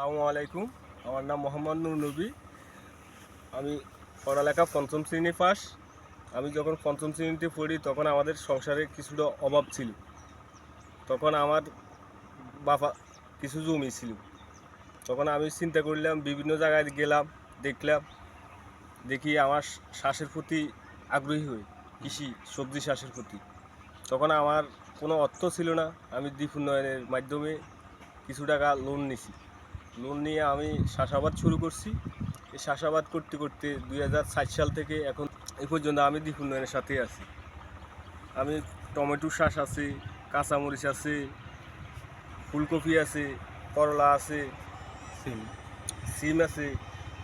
আসসালামু আলাইকুম। আমার নাম মোহাম্মদ নুর নবী। আমি পড়ালেখা পঞ্চম শ্রেণি পাস। আমি যখন পঞ্চম শ্রেণীতে পড়ি, তখন আমাদের সংসারে কিছুটা অভাব ছিল। তখন আমার বাবা কিছু জমি ছিল। তখন আমি চিন্তা করলাম, বিভিন্ন জায়গায় গেলাম, দেখলাম। দেখি আমার শ্বাসের প্রতি আগ্রহী হই, কৃষি, সবজি শ্বাসের প্রতি। তখন আমার কোনো অর্থ ছিল না। আমি দ্বীপ উন্নয়নের মাধ্যমে কিছু টাকা লোন নিছি। লোন নিয়ে আমি চাষাবাদ শুরু করছি। এই চাষাবাদ করতে করতে দুই হাজার সাত সাল থেকে এখন এই পর্যন্ত আমি দ্বীপ উন্নয়নের সাথে আছি। আমি টমেটো চাষ আছে কাঁচামরিচ আছে ফুলকপি আছে করলা আছে সিম। সিম আছে।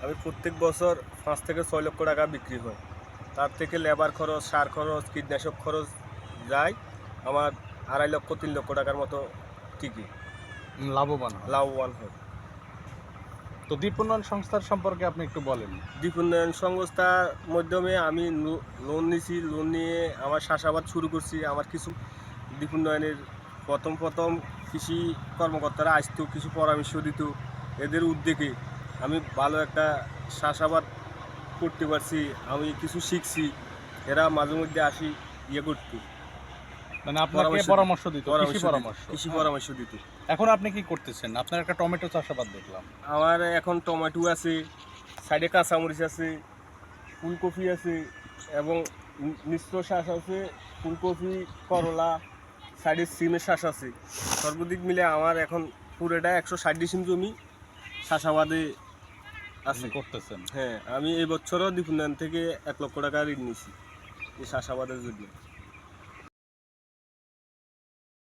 আমি প্রত্যেক বছর পাঁচ থেকে ছয় লক্ষ টাকা বিক্রি হয়। তার থেকে লেবার খরচ সার খরচ কীটনাশক খরচ যায় আমার আড়াই লক্ষ তিন লক্ষ টাকার মতো টিকি লাভবান। লাভবান হয়। তো দ্বীপ উন্নয়ন সংস্থার সম্পর্কে আপনি একটু বলেন। দ্বীপ উন্নয়ন সংস্থার মাধ্যমে আমি লোন নিছি লোন নিয়ে আমার চাষাবাদ শুরু করছি। আমার কিছু দ্বীপ উন্নয়নের প্রথম প্রথম কৃষি কর্মকর্তারা আসতো, কিছু পরামর্শ দিত। এদের উদ্যোগে আমি ভালো একটা চাষাবাদ করতে পারছি, আমি কিছু শিখছি। এরা মাঝে মধ্যে আসি ইয়ে করতো। মানে আপনাকে পরামর্শ দিত। কৃষি পরামর্শ কৃষি হ্যাঁ। পরামর্শ দিত। এখন আপনি কি করতেছেন? আপনার একটা টমেটো চাষাবাদ দেখলাম। আমার এখন টমেটো আছে সাইডে কাঁচামরিচ আছে ফুলকপি আছে এবং মিশ্র শ্বাস আছে ফুলকপি করলা সাইডে সিমের শ্বাস আছে। সর্বাধিক মিলে আমার এখন পুরোটা একশো ষাট ডিসিম জমি চাষাবাদে আছে। করতেছেন। হ্যাঁ আমি এই বছরও দীপুন্নয়ন থেকে এক লক্ষ টাকা ঋণ নিয়েছি এই চাষাবাদের জন্য।